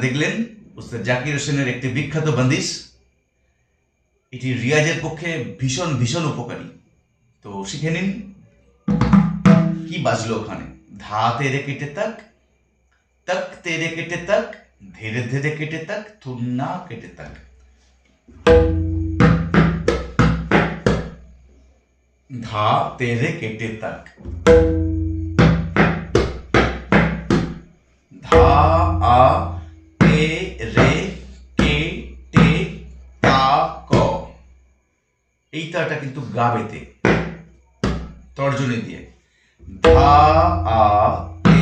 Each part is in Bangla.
দেখলেন উস্তাদ জাকির হোসেনের একটি বিখ্যাত বন্দিশ। এটি রিয়াজের পক্ষে ভীষণ ভীষণ উপকারী। তো শিখে নিন। কি বাজলো ওখানে? ধা তেরে কেটে তাক, তক তেরে কেটে তাক, ধীরে ধীরে কেটে তাক তুন্না কেটে তাক। ধা তেরে কেটে তাক। ধা আ এই তাটা কিন্তু গাবেতে। তর্জনী দিয়ে। ধা, আ তে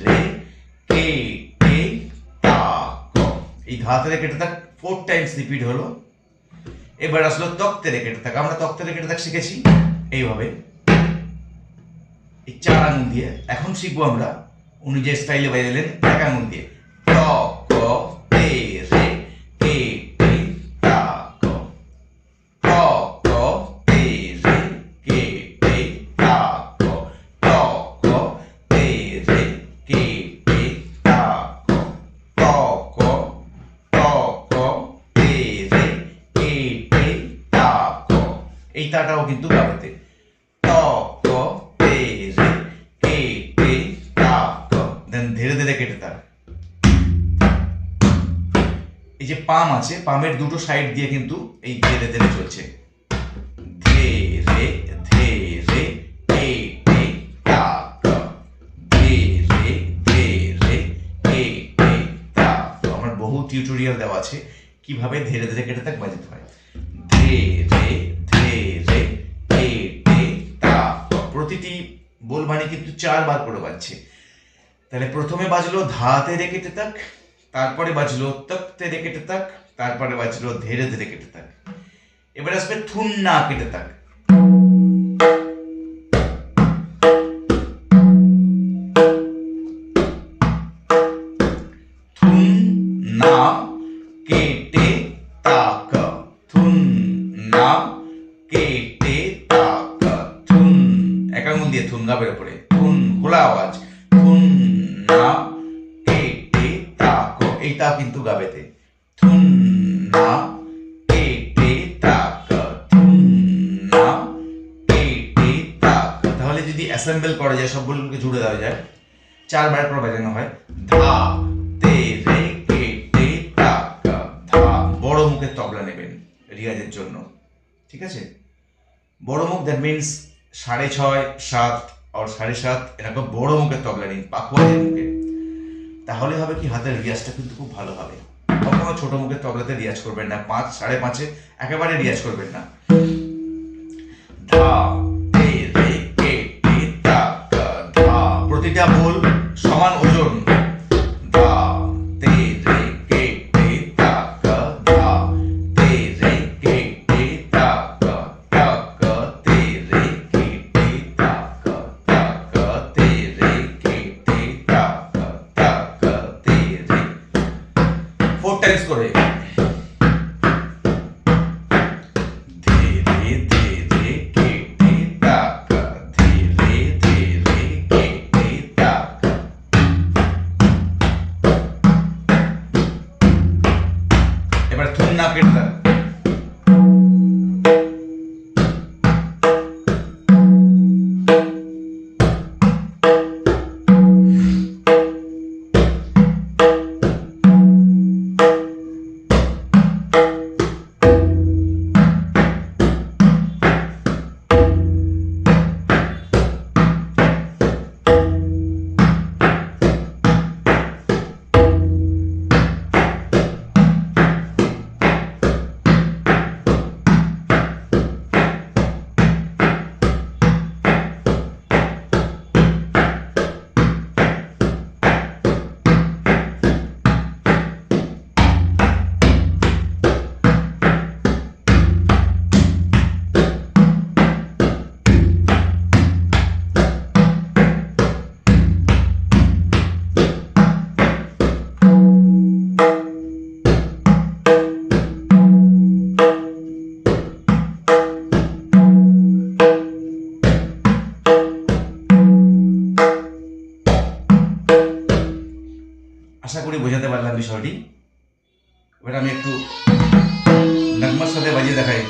রে, কে টে তা, ক। এই ধাতে রে, কেটে থাক ফোর টাইমস রিপিট হলো। এবার আসলো তক্তে রে, কেটে থাক। আমরা তক্তে রে, কেটে থাক, শিখেছি। এইভাবে। এই চার আঙুল দিয়ে। এখন শিখব আমরা। উনি যে স্টাইলে বাজালেন, এক আঙুল দিয়ে। ত, ক তে রে তে রে কে তা ক ত ক ত ক তে রে কে টে তা ক এই তাটাও কিন্তু গাবেতে ত ক তে রে কে টে তা ক দেন ধীরে ধীরে কেটে তার এই যে পাম আছে, পামের দুটো সাইড দিয়ে কিন্তু এই ধীরে ধীরে চলছে। টিউটোরিয়াল দেওয়া আছে, কীভাবে ধীরে ধীরে কেটে তাক বাজাতে হয়। ধে রে ধে তা প্রতিটি বোলবাণী কিন্তু চারবার করে বাজছে। তাহলে প্রথমে বাজলো ধাতে রে কেটে তাক, তারপরে বাজলো তক্তে রে কেটে তাক, তারপরে বাজলো ধীরে ধীরে কেটে তাক। এবার আসবে থুন্না কেটে তাক। না কেটে তাক, থুন না কেটে তাক, থুন। এক আঙুল দিয়ে থুন গাবের উপরে থুন, খোলা আওয়াজ। থুন না কেটে তাক। এইটা কিন্তু গাবেতে থুন না কেটে তাক, থুন না কেটে তাক। তাহলে যদি অ্যাসেম্বল করা যায়, সবগুলোকে জুড়ে দেওয়া যায়, চারবার করে বাজানো হয়। ধা মুখের তবলা নেবেন রিয়াজের জন্য, ঠিক আছে? বড় মুখ দ্যাট মিনস সাড়ে ছয়, সাত আর সাড়ে সাত, এরকম বড় মুখের তবলা নিন পাকুয়াদের মুখে তাহলে হবে কি, হাতের রিয়াজটা কিন্তু খুব ভালো হবে। কখনো ছোট মুখের তবলাতে রিয়াজ করবেন না, পাঁচ, সাড়ে পাঁচে একেবারে রিয়াজ করবেন না। প্রতিটা বোল সমান ওজন আশা করি বোঝাতে পারলাম বিষয়টি। এবার আমি একটু নাগমার সাথে বাজিয়ে দেখাই।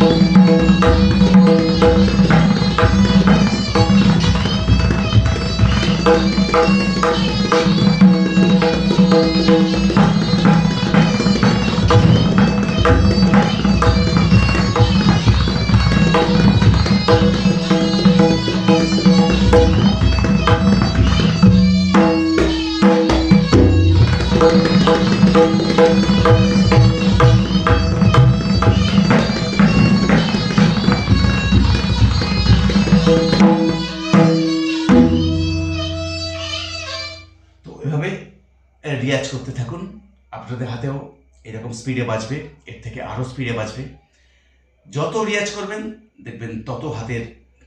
তো করতে থাকুন। আপনাদের হাতেও এরকম স্পিডে বাজবে, এর থেকে আরও স্পিডে বাজবে। যত রিয়াজ করবেন, দেখবেন তত হাতের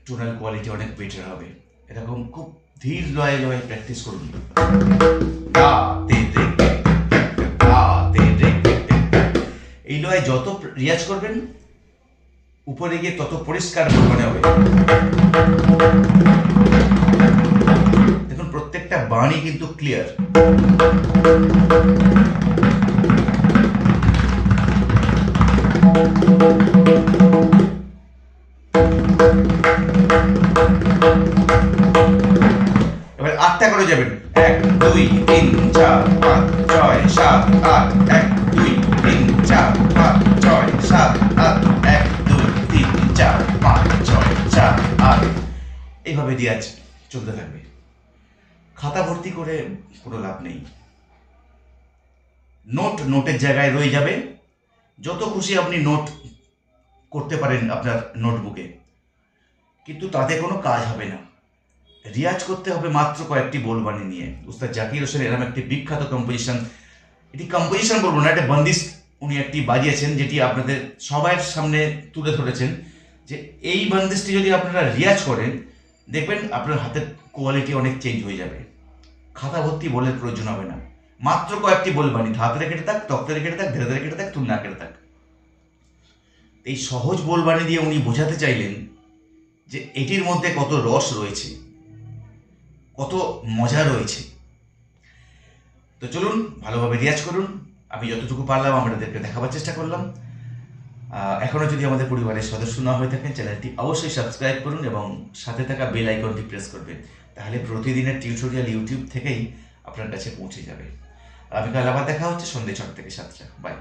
টোনাল কোয়ালিটি অনেক বেটার হবে। এরকম খুব ধীর লয়ে লয়ে প্র্যাকটিস করুন। এই লয়ে যত রিয়াজ করবেন, উপরে গিয়ে তত পরিষ্কার মনে হবে। বাণী কিন্তু ক্লিয়ার এবার আটটা করে যাবেন। এক, দুই, তিন, চার, পাঁচ, ছয়, সাত, আট। এক, দুই, তিন, চার, পাঁচ, ছয়, সাত, আট। এক, দুই, তিন, চার, পাঁচ, ছয় চার আট। এইভাবে রিয়াজ চলতে থাকবে। খাতা ভর্তি করে কোনো লাভ নেই। নোট নোটের জায়গায় রয়ে যাবে। যত খুশি আপনি নোট করতে পারেন আপনার নোটবুকে। কিন্তু তাতে কোনো কাজ হবে না। রিয়াজ করতে হবে মাত্র কয়েকটি বোলবাণী নিয়ে। উস্তাদ জাকির হোসেন এরকম একটি বিখ্যাত কম্পোজিশন এটি কম্পোজিশন বলব না একটা বন্দিশ উনি একটি বাজিয়েছেন যেটি আপনাদের সবার সামনে তুলে ধরেছেন যে এই বন্দিশটি যদি আপনারা রিয়াজ করেন, দেখবেন আপনার হাতের কোয়ালিটি অনেক চেঞ্জ হয়ে যাবে। খাতা ভর্তি বলের প্রয়োজন হবে না। মাত্র কয়েকটি বল বলবানি ধাতরে কেটে থাক, তক্তরে কেটে থাক ধীরে ধীরে কেটে থাক তুন্না কেটে থাক। এই সহজ বলবানি দিয়ে উনি বোঝাতে চাইলেন যে এটির মধ্যে কত রস রয়েছে, কত মজা রয়েছে। তো চলুন, ভালোভাবে রিয়াজ করুন। আমি যতটুকু পারলাম আপনাদেরকে দেখাবার চেষ্টা করলাম। এখনও যদি আমাদের পরিবারের সদস্য না হয়ে থাকেন, চ্যানেলটি অবশ্যই সাবস্ক্রাইব করুন এবং সাথে থাকা বেল আইকনটি প্রেস করবেন। তাহলে প্রতিদিনের টিউটোরিয়াল ইউটিউব থেকেই আপনার কাছে পৌঁছে যাবে। আগামীকাল আবার দেখা হচ্ছে সন্ধ্যে ছটা থেকে সাতটা। বাই।